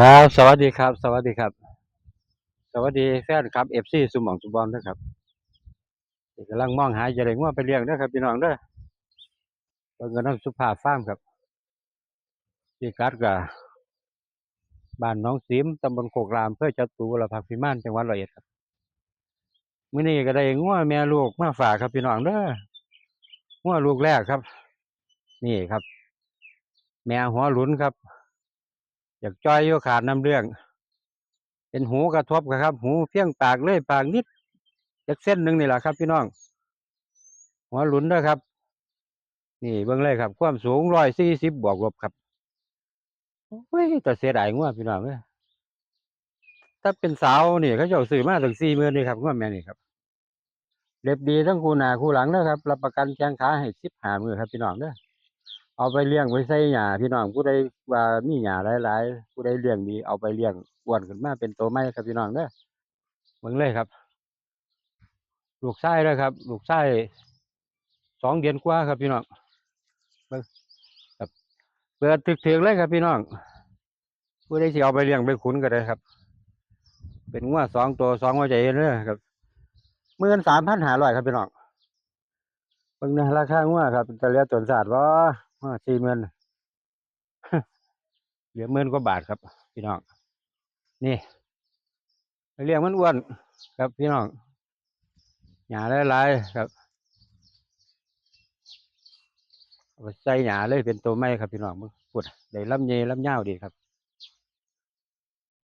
ครับ สวัสดีครับ สวัสดีครับ สวัสดีแฟนครับเอฟซีสุมองสุบอมนะครับกำลังมองหาจะได้งัวไปเลี้ยงด้อครับพี่น้องเด้อเบิ่งกันน้ำสุภาพฟาร์มครับที่กัดกับบ้านน้องสีมตำบลโคกรามเพื่อจตุรพักพิมานจังหวัดร้อยเอ็ดครับมื้อนี้ก็ได้งัวแม่ลูกมาฝากครับพี่น้องเด้องัวลูกแรกครับ นี่ครับ แม่หัวหลุนครับ อยากจ้อยอยู่ขาดน้ำเรื่อง เป็นหูกระทบครับ หูเพี้ยงปากเลยปากนิดจักเส้นหนึ่งนี่แหละครับ พี่น้อง หัวหลุนนะครับ นี่เบิ่งเลยครับ ความสูงร้อยสี่สิบบวกลบครับโอ้ยแต่เสียดายงัวพี่น้องเอ้ยถ้าเป็นสาวนี่เขาเจ้าซื้อมาถึงสี่หมื่นนี่ครับงัวแม่นี่ครับเล็บดีทั้งคู่หน้าคู่หลังเด้อครับรับประกันแข้งขาให้สิบห้ามือครับพี่น้องเด้อ เอาไปเลี้ยงไว้ใส่หญ้าพี่น้องผู้ใดว่ามีหญ้าหลายๆผู้ใดเลี้ยงดีเอาไปเลี้ยงอ้วนขึ้นมาเป็นตัวใหม่ครับพี่น้องเด้อเบิ่งเลยครับ ลูกไส้เด้อครับ ลูกไส้สองเดือนกว่าครับพี่น้องเบิ่งครับเปิดถึกๆเลยครับพี่น้องผู้ใดสิเอาไปเลี้ยงไปขุนก็ได้ครับ เป็นงัวสองตัวสองหัวใจเด้อครับหมื่นสามพันห้าร้อยครับพี่น้อง บิ่งนะราคางัวครับจะเลือต้นศาสตร์บ่สี่หมื่นเหลือหมื่นกว่าบาทครับ พี่น้องนี่เลี้ยงมันอ้วนครับพี่น้องหญ้าหลายๆครับใส่หญ้าเลยเป็นตัวไม้ครับพี่น้องมึงปุดได้ลำเยลำยาดีครับ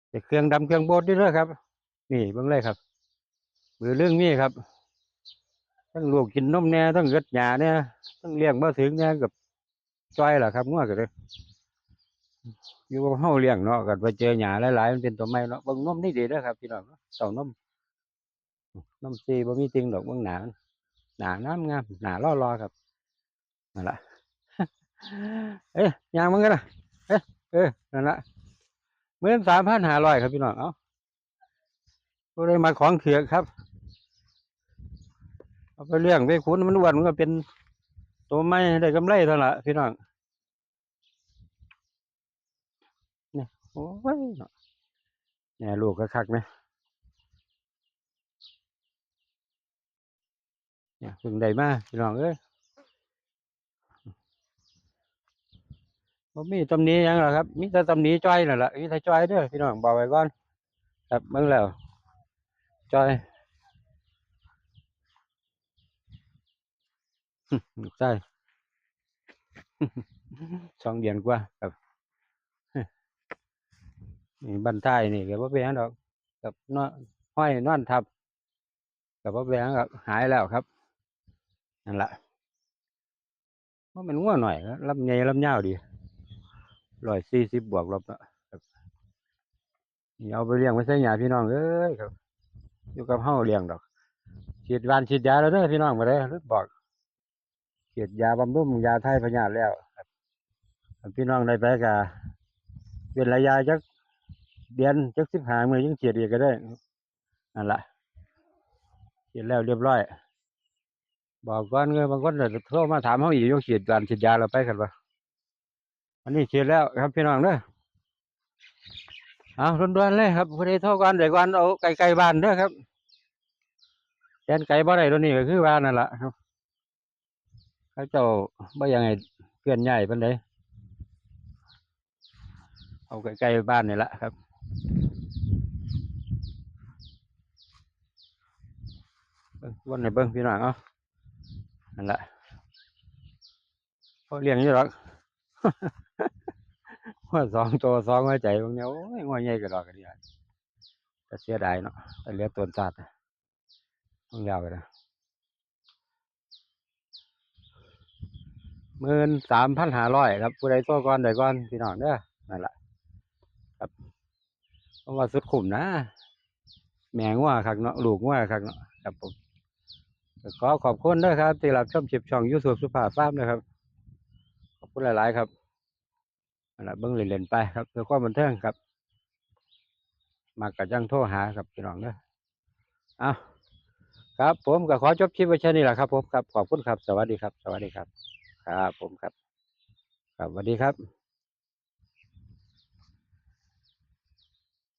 แต่เครื่องดำเครื่องโบดด้วยครับ นี่เบิ่งเลยครับมือเรื่องนี้ครับ ทั้งลูกกินนมแน่ทั้งเกิดหญ้าเนี่ยทั้งเลี้ยงบ่ถึงเนี่ยกับจ้อยล่ะครับงัวก็เลยอยู่กับเฮาเลี้ยงเนาะกันไปเจอหญ้าหลายๆมันเป็นตัวใหม่เนาะบิ่งนมนี่ดีเด้อครับพี่น้องเต่านมนมซีบ่มีติงดอกบิ่งหนามันหนางามงามหนาล่อๆครับนั่นละเอ้ยยางมันกันนะเอ้ยเอนั่นล่ะหมื่นสามพันห้าร้อยครับพี่น้องเอ้าก็ได้มาของเถือกครับ เอาไปเลี้ยงไปขุนมันอ้วนมันก็เป็นตัวใหม่ได้กำไรเท่านละพี่น้องโอ้ยเนาะแม่ลูกก็คักไหมเนี่ยพิ่งได้มาพี่น้องเอ้ยบ่มีตำหนี้ยังหรอครับมีแต่ตำหนี้จ้อยนั่นแหละมีแต่จ้อยด้อพี่น้องบอกไว้ก่อนครับเบิ่งแล้วจ้อย ลูกชายสองเดือนกว่าครับนี่บันท้ายนี่ก็บ่เป็นหยังดอกกับนอนห้อยนอนทับกับบ่เป็นหยังครับหายแล้วครับนั่นล่ะว่ามันง่วหน่อยครับลำใหญ่ลำยาวดีร้อยสี่สิบบวกลบนะครับนี่เอาไปเลี้ยงไว้ใส่หญ้าพี่น้องเอ้ยครับ อยู่กับเฮาเลี้ยงดอกฉีดวานฉีดยาแล้วเด้อพี่น้องบ่ได้หรือบอก ฉีดยาบำรุงยาไทยพยาแล้วพี่น้องได้ไปก็เป็นระยะจักเดือนจักสิบหามือยังเฉียดอีกก็ได้นั่นละเฉียดแล้วเรียบร้อย บอกก่อนเงยบางคนเดี๋ยวโทรมาถามเขาอีกยกฉีดการฉีดยาเราไปกันปะอันนี้ฉีดแล้วครับพี่น้องเด้อเอาด่วนๆเลยครับพอดีโทรก่อนเดี๋ยวก่อนเอาไก่ไก่บ้านเด้อครับแกนไก่บ่ได้ตัวนี้ก็คือบ้านนั่นแหละครับ เขาเจ้าบ่อยังไงเพื่อนใหญ่ปานใดเอาไก่ไก่บ้านนี่แหละครับเบิ่งวนให้เบิ่งพี่น้องเอานั่นแหละเขาเลี้ยงอยู่หรอกว่าสองตัวสองหัวใจบางเนี้ยโอ้ยงัวใหญ่กระดอกกระเดียแต่เสียดายเนาะแต่เหลือตัวสัตว์ต้องยาวไปนะ หมื่นสามพันห้าร้อยครับผู้ใดตัวก่อนใดก่อนพี่น้องเด้อนั่นแหละครับเพราะว่าสุดขุมนะ แม่งัวคักเนาะลูกงัวคักเนาะครับผมขอขอบคุณด้วยครับที่รับชมชิปช่องยูทูบสุภาพฟาร์มนะครับ ขอบคุณหลาย ๆ ครับอันนั้นเบิ้งเล่นๆไปครับเพื่อความบันเทิงครับ มากกะจังโทรหาครับพี่น้องเด้อเอาครับผมก็ขอจบคลิปไว้แค่นี้แหละครับผมครับขอบคุณครับ สวัสดีครับ สวัสดีครับ ครับผมครับ ครับสวัสดีครับ